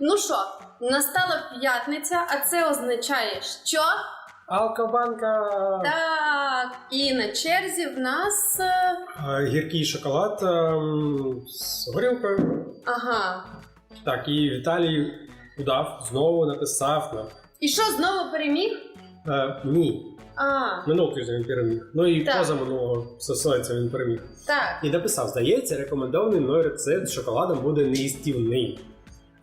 Ну що, настала п'ятниця, а це означає, що Алкобанка! так, і на черзі в нас. е, Гіркий шоколад ем, з горілкою. Ага. Так, і Віталій удав, знову написав нам. І що, знову переміг? Е, ні, А, минулого тижня він переміг. Ну і Так. поза минулого стосується він переміг. так. І написав: здається, рекомендований мною рецепт з шоколадом буде неїстівний.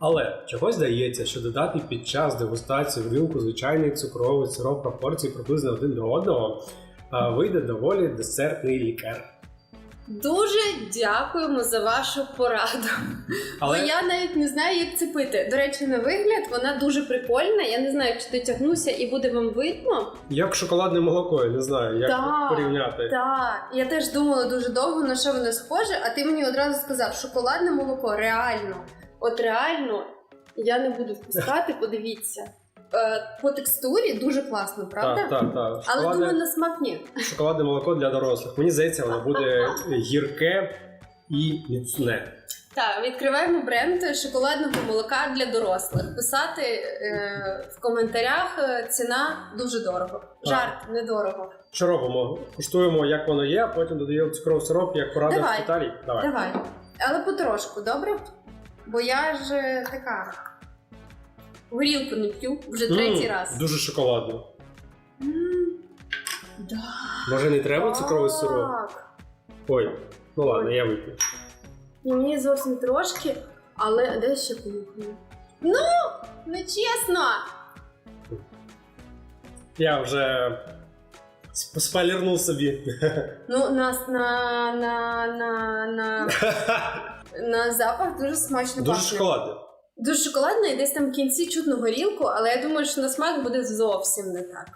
Але чогось здається, що додати під час дегустації в рюмку звичайний цукровий сироп пропорції приблизно один до одного вийде доволі десертний лікар. Дуже дякуємо за вашу пораду. Але Бо я навіть не знаю, як це пити. До речі, на вигляд вона дуже прикольна. Я не знаю, чи дотягнуся і буде вам видно. як шоколадне молоко, я не знаю, як Так, порівняти. Так, я теж думала дуже довго, на що воно схоже, а ти мені одразу сказав, шоколадне молоко реально. От реально, я не буду впускати, подивіться. Е, по текстурі дуже класно, правда? Так, так, так. Але Шоколадне, думаю, на смак ні. шоколадне молоко для дорослих. Мені здається, воно буде гірке і міцне. Так, відкриваємо бренд шоколадного молока для дорослих. Писати е, в коментарях е, ціна дуже дорого. Жарт недорого. Що робимо? Куштуємо, як воно є, а потім додаємо цукровий сироп, як порадив Давай. Віталій. Давай. Давай. Але потрошку, добре? Бо я ж така. Горілку не п'ю вже третій раз. Дуже шоколадно. М, Да. Може не треба цукровий сироп? Так. Ой, ну ладно, я вип'ю. І мені зовсім трошки, але де ще понюхаю? Ну, не чесно. Я вже сп- спойлернув собі. Ну, на, на, на, на, на, на запах дуже смачно Дуже пахне. шоколадно. Дуже шоколадно і десь там в кінці чутно горілку, але я думаю, що на смак буде зовсім не так.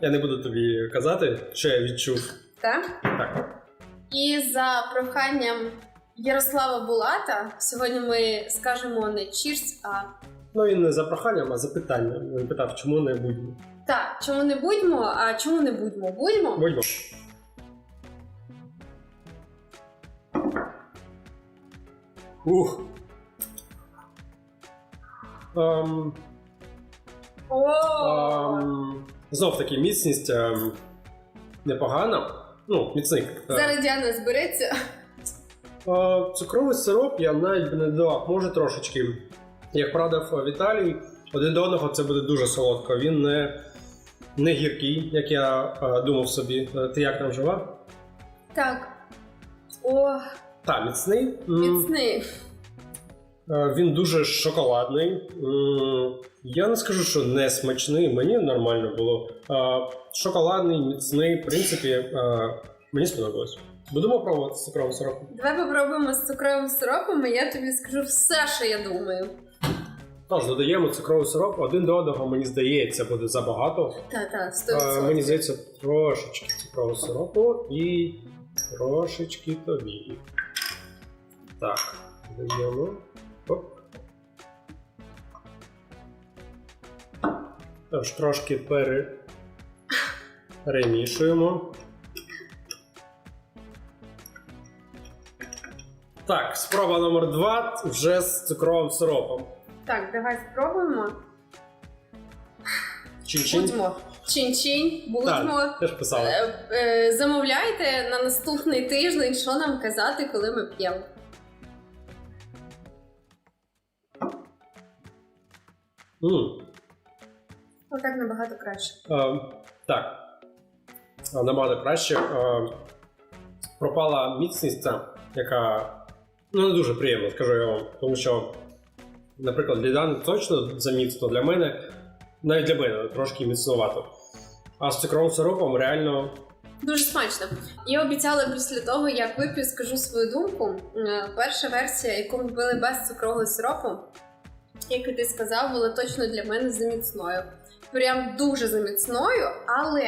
Я не буду тобі казати, що я відчув. Так? Так. І за проханням Ярослава Булата сьогодні ми скажемо не чірсь, а Ну він не за проханням, а за питанням. Він питав, чому не будемо. так, чому не будьмо, а чому не будьмо? Будьмо? Будьмо. Ух. Ем, ем, знов таки міцність ем, непогана. Ну, міцний. Е, Зараз Діана збереться. Е, Цукровий сироп я навіть би не додав, може трошечки. Як порадив е, Віталій, один до одного це буде дуже солодко. Він не, не гіркий, як я е, думав собі. Е, Ти як там жива? Так. О, Так, міцний. Міцний. е, Він дуже шоколадний. Я не скажу, що не смачний, мені нормально було. Е, Шоколадний, міцний, в принципі, е, мені сподобалось. Будемо пробувати з цукровим сиропом. Давай попробуємо з цукровим сиропом, і я тобі скажу все, що я думаю. Тож додаємо цукровий сироп, один до одного, мені здається, буде забагато. Е, Мені 100%. здається, трошечки цукрового сиропу і трошечки тобі. Так, даємо. Оп. Тож трошки пере... перемішуємо. Так, спроба номер два вже з цукровим сиропом. Так, давай спробуємо. Чин-чин. Будьмо. Чин-чин, будьмо. Так, теж писала. Е, е, Замовляйте на наступний тиждень, що нам казати, коли ми п'ємо. М. Отак набагато краще. Е, так. Е, Набагато краще. Е, пропала міцність, ця, яка ну, не дуже приємно, скажу я вам. Тому що, наприклад, для Дани точно заміцно, для мене, навіть для мене трошки міцновато. А з цукровим сиропом реально Дуже смачно. Я обіцяла після того, як вип'ю, скажу свою думку. Перша версія, яку ми пили без цукрового сиропу, як і ти сказав, була точно для мене заміцною. Прям дуже заміцною, але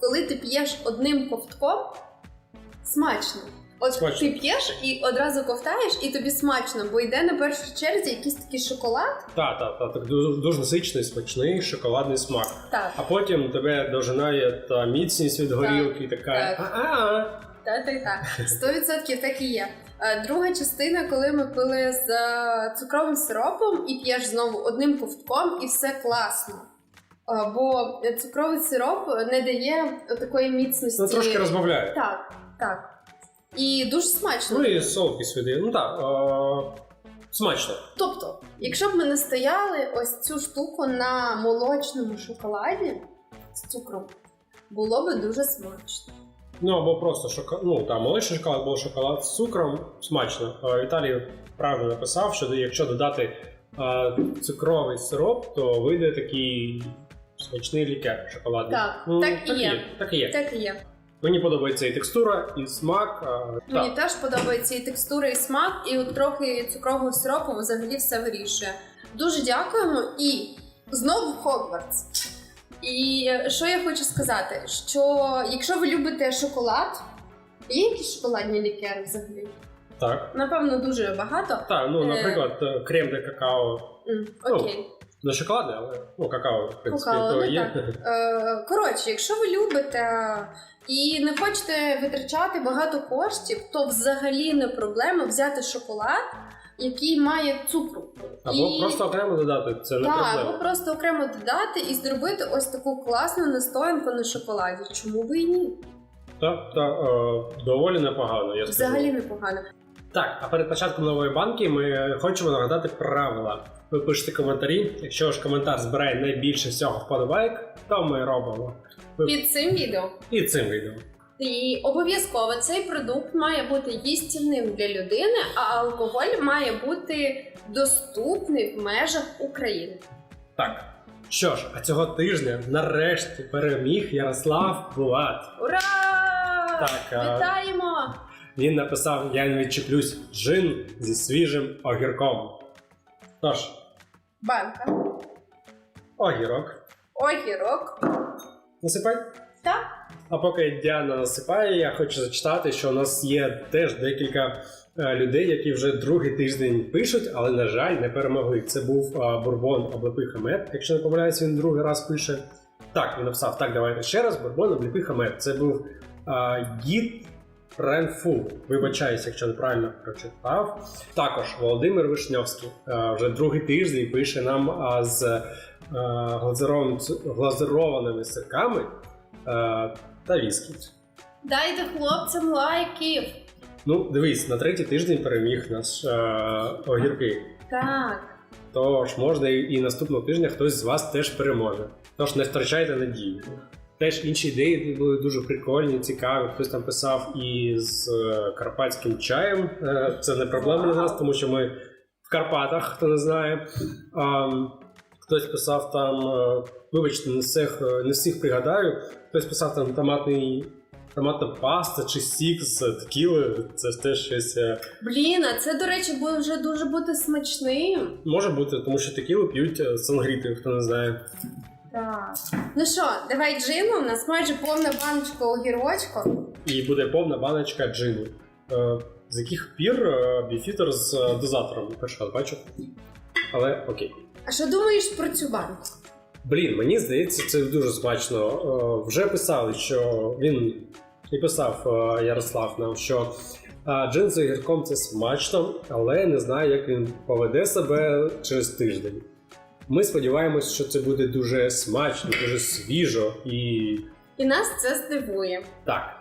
коли ти п'єш одним ковтком, смачно. От Смачно. ти п'єш і одразу ковтаєш, і тобі смачно, бо йде на першій черзі якийсь такий шоколад. та, та, та, так дуже, дуже насичений, смачний шоколадний смак. Так, А потім тебе дожинає та міцність від горілки, така. так. А-а. Так, так, так. 100% так і є. Е, Друга частина, коли ми пили з цукровим сиропом і п'єш знову одним ковтком, і все класно. Е, Бо цукровий сироп не дає такої міцності. Ну, трошки розбавляє. Так, так. І дуже смачно. Ну і солодкість видає. Ну так, е, смачно. Тобто, якщо б ми не стояли ось цю штуку на молочному шоколаді з цукром, було б дуже смачно. Ну або просто шоколад. Ну там молочний шоколад або шоколад з цукром смачно. Віталій правильно написав, що якщо додати цукровий сироп, то вийде такий смачний лікер шоколадний. Так, Ну, так і є. Так і є. Так і є. Мені подобається і текстура, і смак. е, Мені так. теж подобається і текстура, і смак, і от трохи цукрового сиропу взагалі все вирішує. Дуже дякуємо і знову Хогвартс. І що я хочу сказати, що якщо ви любите шоколад, є якісь шоколадні лікери взагалі? так. Напевно, дуже багато. Так, ну, Е. наприклад, е, крем де какао. Ну, Окей. Не шоколадне, але ну, какао, в принципі, Какао, то ну, є. Е, Коротше, якщо ви любите і не хочете витрачати багато коштів, то взагалі не проблема взяти шоколад, який має цукру. Або І- просто окремо додати, це не Так, або просто окремо додати і зробити ось таку класну настоянку на шоколаді. Чому би і ні? Так, так, е, доволі непогано, я скажу. Взагалі непогано. Так, а перед початком нової банки ми хочемо нагадати правила. Ви пишете коментарі. Якщо ж коментар збирає найбільше всього вподобайок, то ми робимо. Ви- Під цим відео. І цим відео. І обов'язково цей продукт має бути їстівним для людини, а алкоголь має бути доступний в межах України. Так. Що ж, а цього тижня нарешті переміг Ярослав Булат. Ура! Так, а- Вітаємо! Він написав: Я не відчеплюсь джин зі свіжим огірком. Тож, Банка. огірок. Огірок. Насипай. Так. А поки Діана насипає, я хочу зачитати, що у нас є теж декілька е, людей, які вже другий тиждень пишуть, але, на жаль, не перемогли. Це був е, Бурбон Облепий Хамет. Якщо не помиляюсь, він другий раз пише. Так, він написав: так, давайте ще раз. Бурбон Облепий Хамет. Це був е, гід Ренфу. Вибачаюсь, якщо неправильно прочитав. Також Володимир Вишньовський вже другий тиждень пише нам з глазированим- глазированими сирками та віскі. Дайте хлопцям лайків. Ну, дивись, на третій тиждень переміг наш е, огірки. Так. Тож можна і, наступного тижня хтось з вас теж переможе. Тож не втрачайте надії. Теж інші ідеї були дуже прикольні, цікаві. Хтось там писав і з е, карпатським чаєм. Е, це не проблема для нас, тому що ми в Карпатах, хто не знає. Хтось писав там, е, вибачте, не всіх, не всіх пригадаю. Хтось писав там томатний. Томатна паста чи сік з текіли, це ж теж щось е, Блін, а це, до речі, буде вже дуже бути смачним. може бути, тому що текілу п'ють е, сангріти, хто не знає. Так. Ну що, давай джину, у нас майже повна баночка огірочка. І буде повна баночка джину. Е, з яких пір біфітер з дозатором перший бачу. Але окей. А що думаєш про цю банку? Блін, мені здається, це дуже смачно. Е, вже писали, що він і писав е, Ярослав нам, що е, джин з огірком це смачно, але не знаю, як він поведе себе через тиждень. Ми сподіваємось, що це буде дуже смачно, дуже свіжо і І нас це здивує. так.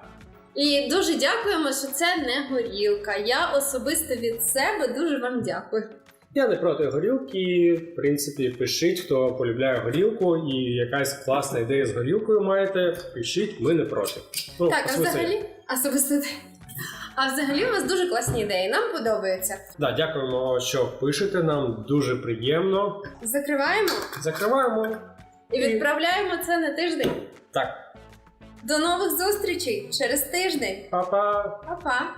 І дуже дякуємо, що це не горілка. Я особисто від себе дуже вам дякую. Я не проти горілки. В принципі, пишіть, хто полюбляє горілку, і якась класна ідея з горілкою маєте. Пишіть, ми не проти. Ну, так, а взагалі, особисто. А взагалі у вас дуже класні ідеї. Нам подобається. Да, дякуємо, що пишете. Нам дуже приємно. Закриваємо Закриваємо. і відправляємо це на тиждень. Так, До нових зустрічей через тиждень. па-па! Па-па!